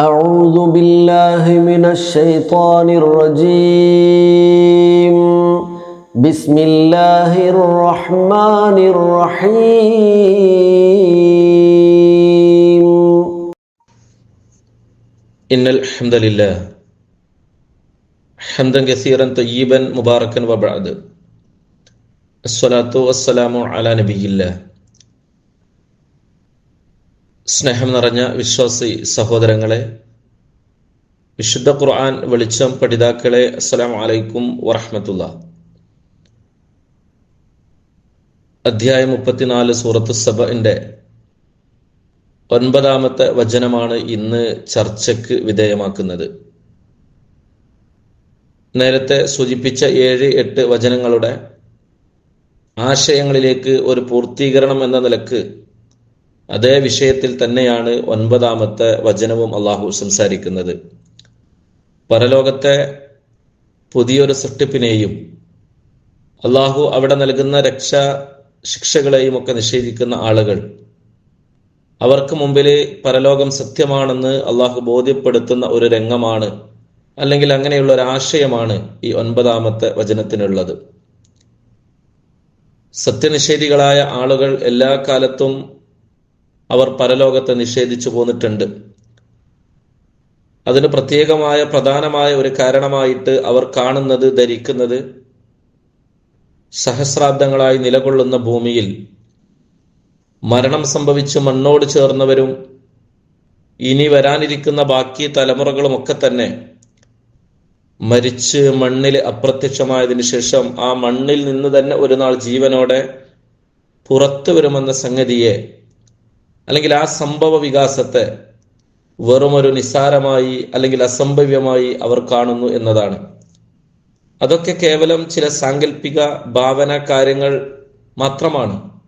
أعوذ بالله من الشيطان الرجيم. بسم الله الرحمن الرحيم. إن الحمد لله حمدا كثيرا طيبا مباركا وبعد. الصلاة والسلام على نبي الله. സ്നേഹം നിറഞ്ഞ വിശ്വാസി സഹോദരങ്ങളെ വിശുദ്ധ ഖുർആൻ വെളിച്ചം പഠിതാക്കളെ അസ്സലാം വലൈക്കും വറഹമത്തുള്ള. അധ്യായം മുപ്പത്തിനാല് സൂറത്ത് സഭന്റെ ഒൻപതാമത്തെ വചനമാണ് ഇന്ന് ചർച്ചയ്ക്ക് വിധേയമാക്കുന്നത്. നേരത്തെ സൂചിപ്പിച്ച ഏഴ് എട്ട് വചനങ്ങളുടെ ആശയങ്ങളിലേക്ക് ഒരു പൂർത്തീകരണം എന്ന നിലയ്ക്ക് അതേ വിഷയത്തിൽ തന്നെയാണ് ഒൻപതാമത്തെ വചനവും അള്ളാഹു സംസാരിക്കുന്നത്. പരലോകത്തെ പുതിയൊരു സൃഷ്ടിപ്പിനെയും അള്ളാഹു അവിടെ നൽകുന്ന രക്ഷ ശിക്ഷകളെയും ഒക്കെ നിഷേധിക്കുന്ന ആളുകൾ അവർക്ക് മുമ്പിൽ പരലോകം സത്യമാണെന്ന് അള്ളാഹു ബോധ്യപ്പെടുത്തുന്ന ഒരു രംഗമാണ് അല്ലെങ്കിൽ അങ്ങനെയുള്ള ഒരു ആശയമാണ് ഈ ഒൻപതാമത്തെ വചനത്തിനുള്ളത്. സത്യനിഷേധികളായ ആളുകൾ എല്ലാ കാലത്തും അവർ പരലോകത്തെ നിഷേധിച്ചു പോന്നിട്ടുണ്ട്. അതിന് പ്രത്യേകമായ പ്രധാനമായ ഒരു കാരണമായിട്ട് അവർ കാണുന്നത് ധരിക്കുന്നത് സഹസ്രാബ്ദങ്ങളായി നിലകൊള്ളുന്ന ഭൂമിയിൽ മരണം സംഭവിച്ച് മണ്ണോട് ചേർന്നവരും ഇനി വരാനിരിക്കുന്ന ബാക്കി തലമുറകളും ഒക്കെ തന്നെ മരിച്ച് മണ്ണിൽ അപ്രത്യക്ഷമായതിനു ശേഷം ആ മണ്ണിൽ നിന്ന് തന്നെ ഒരു നാൾ ജീവനോടെ പുറത്തു വരുമെന്ന സംഗതിയെ അല്ലെങ്കിൽ ആ സംഭവ വികാസത്തെ വെറുമൊരു നിസ്സാരമായി അല്ലെങ്കിൽ അസംഭവ്യമായി അവർ കാണുന്നു എന്നതാണ്. അതൊക്കെ കേവലം ചില സാങ്കല്പിക ഭാവന കാര്യങ്ങൾ മാത്രമാണ്.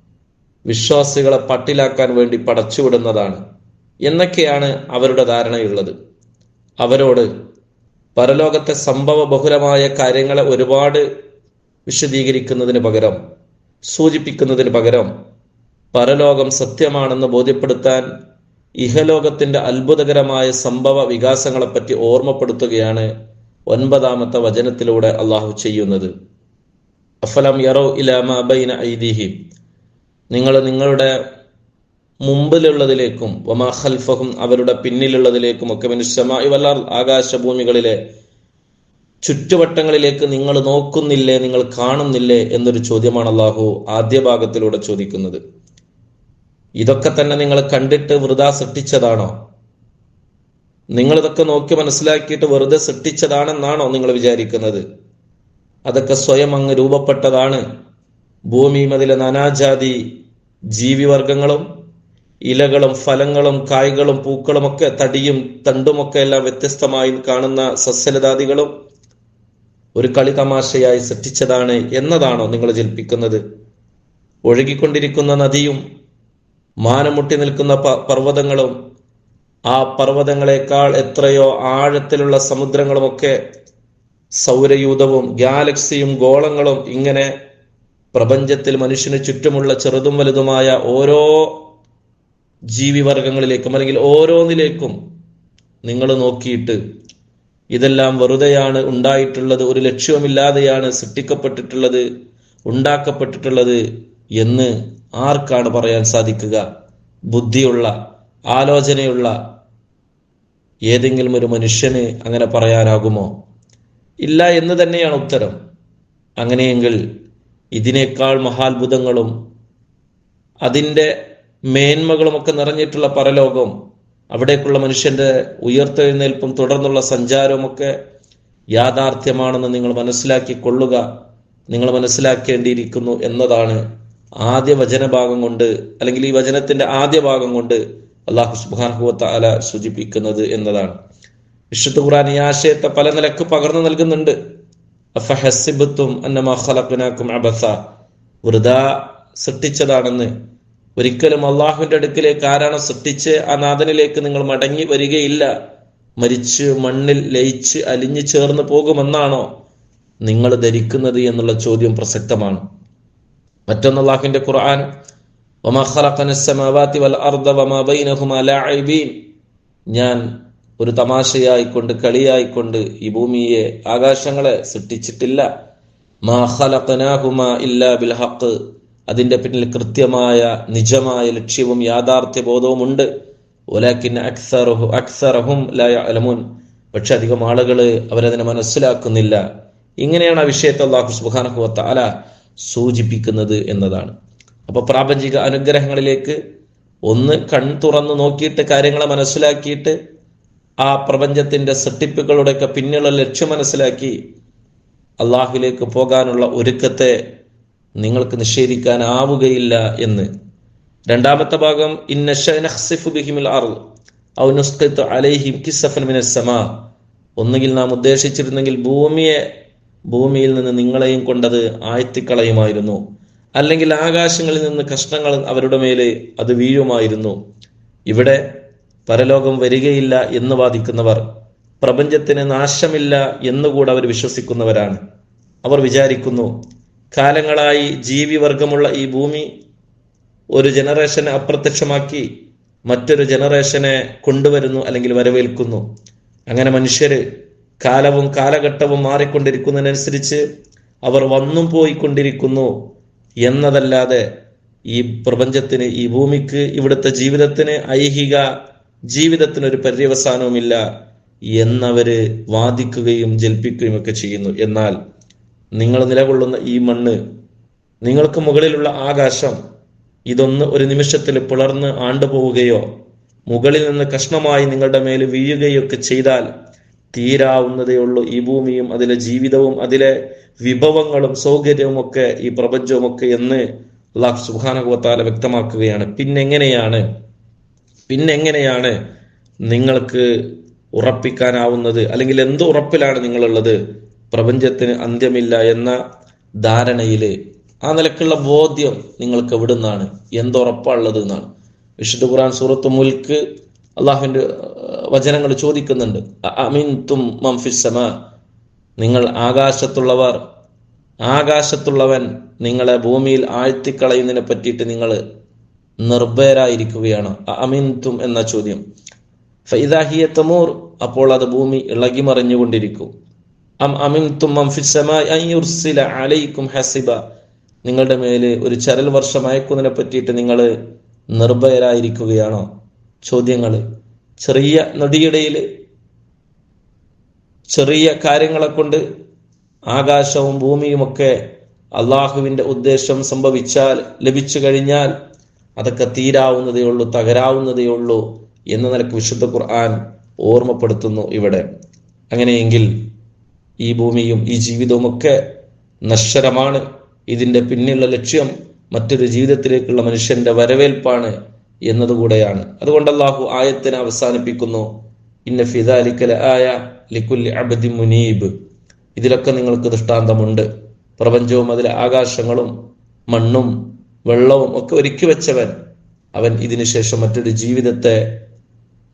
വിശ്വാസികളെ പട്ടിലാക്കാൻ വേണ്ടി പടച്ചുവിടുന്നതാണ് എന്നൊക്കെയാണ് അവരുടെ ധാരണയുള്ളത്. അവരോട് പരലോകത്തെ സംഭവ ബഹുലമായ കാര്യങ്ങളെ ഒരുപാട് വിശദീകരിക്കുന്നതിന് പകരം സൂചിപ്പിക്കുന്നതിന് പകരം പരലോകം സത്യമാണെന്ന് ബോധ്യപ്പെടുത്താൻ ഇഹലോകത്തിന്റെ അത്ഭുതകരമായ സംഭവ വികാസങ്ങളെപ്പറ്റി ഓർമ്മപ്പെടുത്തുകയാണ് ഒൻപതാമത്തെ വചനത്തിലൂടെ അള്ളാഹു ചെയ്യുന്നത്. അഫലം യറോ ഇലാമ ബൈന നിങ്ങൾ നിങ്ങളുടെ മുമ്പിലുള്ളതിലേക്കും വമാ ഖൽഫഹും അവരുടെ പിന്നിലുള്ളതിലേക്കും ഒക്കെ മനുഷ്യമായി വല്ല ആകാശഭൂമികളിലെ ചുറ്റുവട്ടങ്ങളിലേക്ക് നിങ്ങൾ നോക്കുന്നില്ലേ നിങ്ങൾ കാണുന്നില്ലേ എന്നൊരു ചോദ്യമാണ് അള്ളാഹു ആദ്യ ഭാഗത്തിലൂടെ ചോദിക്കുന്നത്. ഇതൊക്കെ തന്നെ നിങ്ങൾ കണ്ടിട്ട് വൃതാ സൃഷ്ടിച്ചതാണോ? നിങ്ങൾ ഇതൊക്കെ നോക്കി മനസ്സിലാക്കിയിട്ട് വെറുതെ സൃഷ്ടിച്ചതാണെന്നാണോ നിങ്ങൾ വിചാരിക്കുന്നത്? അതൊക്കെ സ്വയം അങ്ങ് രൂപപ്പെട്ടതാണ്. ഭൂമിയും അതിലെ നാനാജാതി ജീവിവർഗങ്ങളും ഇലകളും ഫലങ്ങളും കായ്കളും പൂക്കളും ഒക്കെ തടിയും തണ്ടുമൊക്കെ എല്ലാം വ്യത്യസ്തമായി കാണുന്ന സസ്യലതാദികളും ഒരു കളി തമാശയായി സൃഷ്ടിച്ചതാണ് എന്നതാണോ നിങ്ങൾ ജൽപ്പിക്കുന്നത് ഒഴുകിക്കൊണ്ടിരിക്കുന്ന നദിയും മാനമുട്ടി നിൽക്കുന്ന പർവതങ്ങളും ആ പർവതങ്ങളെക്കാൾ എത്രയോ ആഴത്തിലുള്ള സമുദ്രങ്ങളുമൊക്കെ സൗരയൂഥവും ഗാലക്സിയും ഗോളങ്ങളും ഇങ്ങനെ പ്രപഞ്ചത്തിൽ മനുഷ്യന് ചുറ്റുമുള്ള ചെറുതും വലുതുമായ ഓരോ ജീവിവർഗങ്ങളിലേക്കും അല്ലെങ്കിൽ ഓരോന്നിലേക്കും നിങ്ങൾ നോക്കിയിട്ട് ഇതെല്ലാം വെറുതെയാണ് ഉണ്ടായിട്ടുള്ളത് ഒരു ലക്ഷ്യവുമില്ലാതെയാണ് സൃഷ്ടിക്കപ്പെട്ടിട്ടുള്ളത് ഉണ്ടാക്കപ്പെട്ടിട്ടുള്ളത് എന്ന് ആർക്കാണ് പറയാൻ സാധിക്കുക? ബുദ്ധിയുള്ള ആലോചനയുള്ള ഏതെങ്കിലും ഒരു മനുഷ്യന് അങ്ങനെ പറയാനാകുമോ? ഇല്ല എന്ന് തന്നെയാണ് ഉത്തരം. അങ്ങനെയെങ്കിൽ ഇതിനേക്കാൾ മഹാത്ഭുതങ്ങളും അതിന്റെ മേന്മകളുമൊക്കെ നിറഞ്ഞിട്ടുള്ള പരലോകം അവിടേക്കുള്ള മനുഷ്യന്റെ ഉയർത്തെഴുന്നേൽപ്പും തുടർന്നുള്ള സഞ്ചാരവുമൊക്കെ യാഥാർത്ഥ്യമാണെന്ന് നിങ്ങൾ മനസ്സിലാക്കി കൊള്ളുക നിങ്ങൾ മനസ്സിലാക്കേണ്ടിയിരിക്കുന്നു എന്നതാണ് ആദ്യ വചനഭാഗം കൊണ്ട് അല്ലെങ്കിൽ ഈ വചനത്തിന്റെ ആദ്യ ഭാഗം കൊണ്ട് അള്ളാഹു സുബാൻഹുവത്ത അല സൂചിപ്പിക്കുന്നത് എന്നതാണ്. വിശുദ്ധ ഖുറാൻ ഈ ആശയത്തെ പല നിലയ്ക്ക് പകർന്നു നൽകുന്നുണ്ട്. വൃത സൃഷ്ടിച്ചതാണെന്ന്. ഒരിക്കലും അള്ളാഹുവിന്റെ അടുക്കിലേക്ക് ആരാണ് സൃഷ്ടിച്ച് ആ നാഥനിലേക്ക് നിങ്ങൾ മടങ്ങി വരികയില്ല. മരിച്ച് മണ്ണിൽ ലയിച്ച് അലിഞ്ഞു ചേർന്ന് പോകുമെന്നാണോ നിങ്ങൾ ധരിക്കുന്നത് എന്നുള്ള ചോദ്യം പ്രസക്തമാണ്. മറ്റൊന്ന് അള്ളാഹുവിന്റെ ഖുർആൻ ഞാൻ ഒരു തമാശയായിക്കൊണ്ട് കളിയായിക്കൊണ്ട് ഈ ഭൂമിയെ ആകാശങ്ങളെ സൃഷ്ടിച്ചിട്ടില്ല. അതിന്റെ പിന്നിൽ കൃത്യമായ നിജമായ ലക്ഷ്യവും യാഥാർത്ഥ്യ ബോധവും ഉണ്ട് പക്ഷെ അധികം ആളുകൾ അവരതിനെ മനസ്സിലാക്കുന്നില്ല. ഇങ്ങനെയാണ് ആ വിഷയത്തെ അള്ളാഹു സുബാനഹു അല സൂചിപ്പിക്കുന്നത് എന്നതാണ്. അപ്പൊ പ്രാപഞ്ചിക അനുഗ്രഹങ്ങളിലേക്ക് ഒന്ന് കൺ തുറന്ന് നോക്കിയിട്ട് കാര്യങ്ങളെ മനസ്സിലാക്കിയിട്ട് ആ പ്രപഞ്ചത്തിന്റെ സൃഷ്ടിപ്പുകളുടെയൊക്കെ പിന്നിലുള്ള ലക്ഷ്യം മനസ്സിലാക്കി അള്ളാഹുലേക്ക് പോകാനുള്ള ഒരുക്കത്തെ നിങ്ങൾക്ക് നിഷേധിക്കാനാവുകയില്ല എന്ന്. രണ്ടാമത്തെ ഭാഗം ഒന്നുകിൽ നാം ഉദ്ദേശിച്ചിരുന്നെങ്കിൽ ഭൂമിയെ ഭൂമിയിൽ നിന്ന് നിങ്ങളെയും കൊണ്ടത് ആഴ്ത്തിക്കളയുമായിരുന്നു. അല്ലെങ്കിൽ ആകാശങ്ങളിൽ നിന്ന് കഷ്ണങ്ങൾ അവരുടെ മേലെ അത് വീഴുമായിരുന്നു. ഇവിടെ പരലോകം വരികയില്ല എന്ന് വാദിക്കുന്നവർ പ്രപഞ്ചത്തിന് നാശമില്ല എന്നുകൂടെ അവർ വിശ്വസിക്കുന്നവരാണ്. അവർ വിചാരിക്കുന്നു കാലങ്ങളായി ജീവിവർഗമുള്ള ഈ ഭൂമി ഒരു ജനറേഷനെ അപ്രത്യക്ഷമാക്കി മറ്റൊരു ജനറേഷനെ കൊണ്ടുവരുന്നു അല്ലെങ്കിൽ വരവേൽക്കുന്നു. അങ്ങനെ മനുഷ്യര് കാലവും കാലഘട്ടവും മാറിക്കൊണ്ടിരിക്കുന്നതിനനുസരിച്ച് അവർ വന്നും പോയിക്കൊണ്ടിരിക്കുന്നു എന്നതല്ലാതെ ഈ പ്രപഞ്ചത്തിന് ഈ ഭൂമിക്ക് ഇവിടുത്തെ ജീവിതത്തിന് ഐഹിക ജീവിതത്തിന് ഒരു പര്യവസാനവുമില്ല എന്നവര് വാദിക്കുകയും ജൽപ്പിക്കുകയും ഒക്കെ ചെയ്യുന്നു. എന്നാൽ നിങ്ങൾ നിലകൊള്ളുന്ന ഈ മണ്ണ് നിങ്ങൾക്ക് മുകളിലുള്ള ആകാശം ഇതൊന്ന് ഒരു നിമിഷത്തിൽ പിളർന്ന് ആണ്ടുപോവുകയോ മുകളിൽ നിന്ന് കഷ്ണമായി നിങ്ങളുടെ മേൽ വീഴുകയൊക്കെ ചെയ്താൽ തീരാവുന്നതേ ഉള്ളൂ. ഈ ഭൂമിയും അതിലെ ജീവിതവും അതിലെ വിഭവങ്ങളും സൗകര്യവും ഒക്കെ ഈ പ്രപഞ്ചവും ഒക്കെ എന്ന് അള്ളാഹ് സുഹാനകോത്താല വ്യക്തമാക്കുകയാണ്. പിന്നെങ്ങനെയാണ്? പിന്നെങ്ങനെയാണ് നിങ്ങൾക്ക് ഉറപ്പിക്കാനാവുന്നത്? അല്ലെങ്കിൽ എന്ത് ഉറപ്പിലാണ് നിങ്ങളുള്ളത്? പ്രപഞ്ചത്തിന് അന്ത്യമില്ല എന്ന ധാരണയിൽ ആ നിലക്കുള്ള ബോധ്യം നിങ്ങൾക്ക് എവിടുന്നാണ്? എന്തുറപ്പാണുള്ളത് എന്നാണ് വിശുദ്ധ ഖുർആൻ സൂറത്ത് മുൽക്ക് അള്ളാഹുവിന്റെ വചനങ്ങൾ ചോദിക്കുന്നുണ്ട്. അമീൻ തും മംഫിസമ നിങ്ങൾ ആകാശത്തുള്ളവർ ആകാശത്തുള്ളവൻ നിങ്ങളെ ഭൂമിയിൽ ആഴ്ത്തിക്കളയുന്നതിനെ പറ്റിയിട്ട് നിങ്ങൾ നിർഭയരായിരിക്കുകയാണ്. അമീൻ തും എന്ന ചോദ്യം. ഫൈദാഹിയ തമൂർ അപ്പോൾ അത് ഭൂമി ഇളകി മറിഞ്ഞുകൊണ്ടിരിക്കും. അം അമിൻ തും മംഫിസമ അലൈക്കും ഹസിബ. നിങ്ങളുടെ മേൽ ഒരു ചരൽ വർഷം അയക്കുന്നതിനെ പറ്റിയിട്ട് നിങ്ങൾ നിർഭയരായിരിക്കുകയാണോ? ചോദ്യങ്ങൾ ചെറിയ നദിയിടയിൽ ചെറിയ കാര്യങ്ങളെ കൊണ്ട് ആകാശവും ഭൂമിയുമൊക്കെ അള്ളാഹുവിന്റെ ഉദ്ദേശം സംഭവിച്ചാൽ ലഭിച്ചു കഴിഞ്ഞാൽ അതൊക്കെ തീരാവുന്നതേ ഉള്ളൂ തകരാവുന്നതേ ഉള്ളൂ എന്ന നിലയ്ക്ക് വിശുദ്ധ ഖുർആൻ ഓർമ്മപ്പെടുത്തുന്നു ഇവിടെ. അങ്ങനെയെങ്കിൽ ഈ ഭൂമിയും ഈ ജീവിതവും ഒക്കെ നശ്വരമാണ്. ഇതിന്റെ പിന്നിലുള്ള ലക്ഷ്യം മറ്റൊരു ജീവിതത്തിലേക്കുള്ള മനുഷ്യന്റെ വരവേൽപ്പാണ്. എന്നതുകൂടെയാണ്. അതുകൊണ്ട് അള്ളാഹു ആയത്തിനെ അവസാനിപ്പിക്കുന്നു. ഇന്ന ആയ അബദി മുനീബ്. ഇതിലൊക്കെ നിങ്ങൾക്ക് ദൃഷ്ടാന്തമുണ്ട്. പ്രപഞ്ചവും അതിലെ ആകാശങ്ങളും മണ്ണും വെള്ളവും ഒക്കെ ഒരുക്കി വെച്ചവൻ അവൻ ഇതിനുശേഷം മറ്റൊരു ജീവിതത്തെ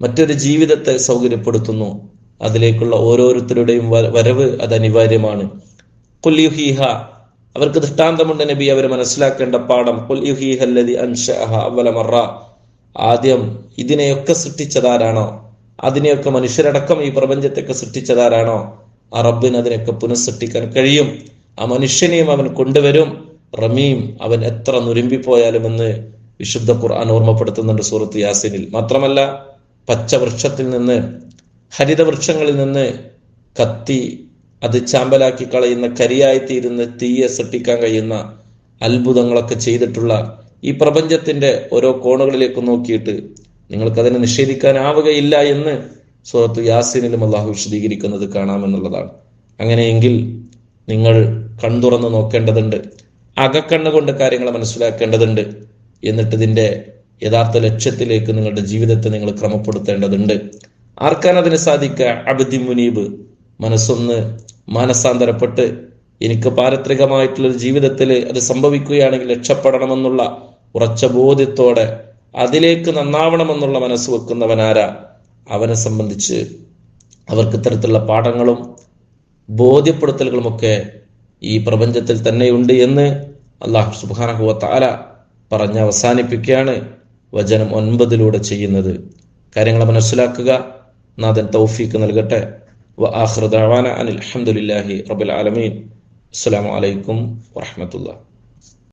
മറ്റൊരു ജീവിതത്തെ സൗകര്യപ്പെടുത്തുന്നു. അതിലേക്കുള്ള ഓരോരുത്തരുടെയും വരവ് അത് അനിവാര്യമാണ്. കുല്യുഹീഹ അവർക്ക് ദൃഷ്ടാന്തമുണ്ട് നബി അവർ മനസ്സിലാക്കേണ്ട പാഠം. കുല്യുഹീഹല്ലതി അൻഷഅഹ അവല മറ. ആദ്യം ഇതിനെയൊക്കെ സൃഷ്ടിച്ചതാരാണോ? അതിനെയൊക്കെ മനുഷ്യരടക്കം ഈ പ്രപഞ്ചത്തെയൊക്കെ സൃഷ്ടിച്ചതാരാണോ? ആ റബ്ബിന് അതിനെയൊക്കെ പുനഃസൃഷ്ടിക്കാൻ കഴിയും. ആ മനുഷ്യനെയും അവൻ കൊണ്ടുവരും. റമീം അവൻ എത്ര നുരുമ്പിപ്പോയാലും എന്ന് വിശുദ്ധ ഖുർആൻ ഓർമ്മപ്പെടുത്തുന്നുണ്ട് സൂറത്ത് യാസിനിൽ. മാത്രമല്ല പച്ചവൃക്ഷത്തിൽ നിന്ന് ഹരിതവൃക്ഷങ്ങളിൽ നിന്ന് കത്തി അത് ചാമ്പലാക്കി കളയുന്ന കരിയായി തീരുന്ന തീയെ സൃഷ്ടിക്കാൻ കഴിയുന്ന അത്ഭുതങ്ങളൊക്കെ ചെയ്തിട്ടുള്ള ഈ പ്രപഞ്ചത്തിന്റെ ഓരോ കോണുകളിലേക്ക് നോക്കിയിട്ട് നിങ്ങൾക്കതിനെ നിഷേധിക്കാനാവുകയില്ല എന്ന് സുഹത്ത് യാസിനിലും അള്ളാഹു വിശദീകരിക്കുന്നത് കാണാമെന്നുള്ളതാണ് അങ്ങനെയെങ്കിൽ നിങ്ങൾ കൺതുറന്ന് നോക്കേണ്ടതുണ്ട് അകക്കണ്ണുകൊണ്ട് കാര്യങ്ങൾ മനസ്സിലാക്കേണ്ടതുണ്ട് എന്നിട്ട് ഇതിന്റെ യഥാർത്ഥ ലക്ഷ്യത്തിലേക്ക് നിങ്ങളുടെ ജീവിതത്തെ നിങ്ങൾ ക്രമപ്പെടുത്തേണ്ടതുണ്ട്. ആർക്കാണ് അതിന് സാധിക്കുക? അബദി മുനീബ് മനസ്സൊന്ന് മാനസാന്തരപ്പെട്ട് എനിക്ക് പാരത്രികമായിട്ടുള്ള ജീവിതത്തിൽ അത് സംഭവിക്കുകയാണെങ്കിൽ രക്ഷപ്പെടണമെന്നുള്ള ഉറച്ച ബോധ്യത്തോടെ അതിലേക്ക് നന്നാവണമെന്നുള്ള മനസ്സ് വെക്കുന്നവനാരാ? അവനെ സംബന്ധിച്ച് അവർക്ക് ഇത്തരത്തിലുള്ള പാഠങ്ങളും ബോധ്യപ്പെടുത്തലുകളുമൊക്കെ ഈ പ്രപഞ്ചത്തിൽ തന്നെയുണ്ട് എന്ന് അള്ളാഹു സുബാനഹുവ താല പറഞ്ഞ് അവസാനിപ്പിക്കുകയാണ് വചനം ഒൻപതിലൂടെ ചെയ്യുന്നത്. കാര്യങ്ങൾ മനസ്സിലാക്കുക. നാഥൻ തൗഫീക്ക് നൽകട്ടെ. വ റബുൽ ആലമീൻ. അസ്സലാമു അലൈക്കും വറഹ്മത്തുള്ളാഹി.